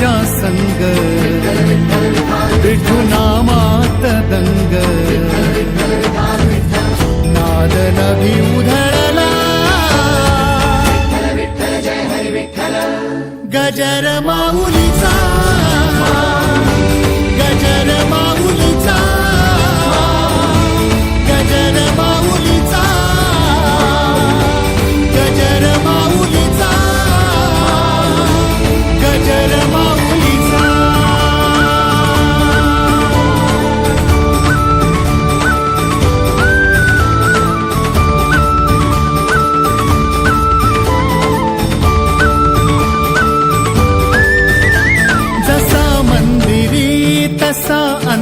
दंग विठू नामात दंग. नाद नभी उधळला. गजर माऊलीचा.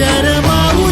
ஜரமாவும்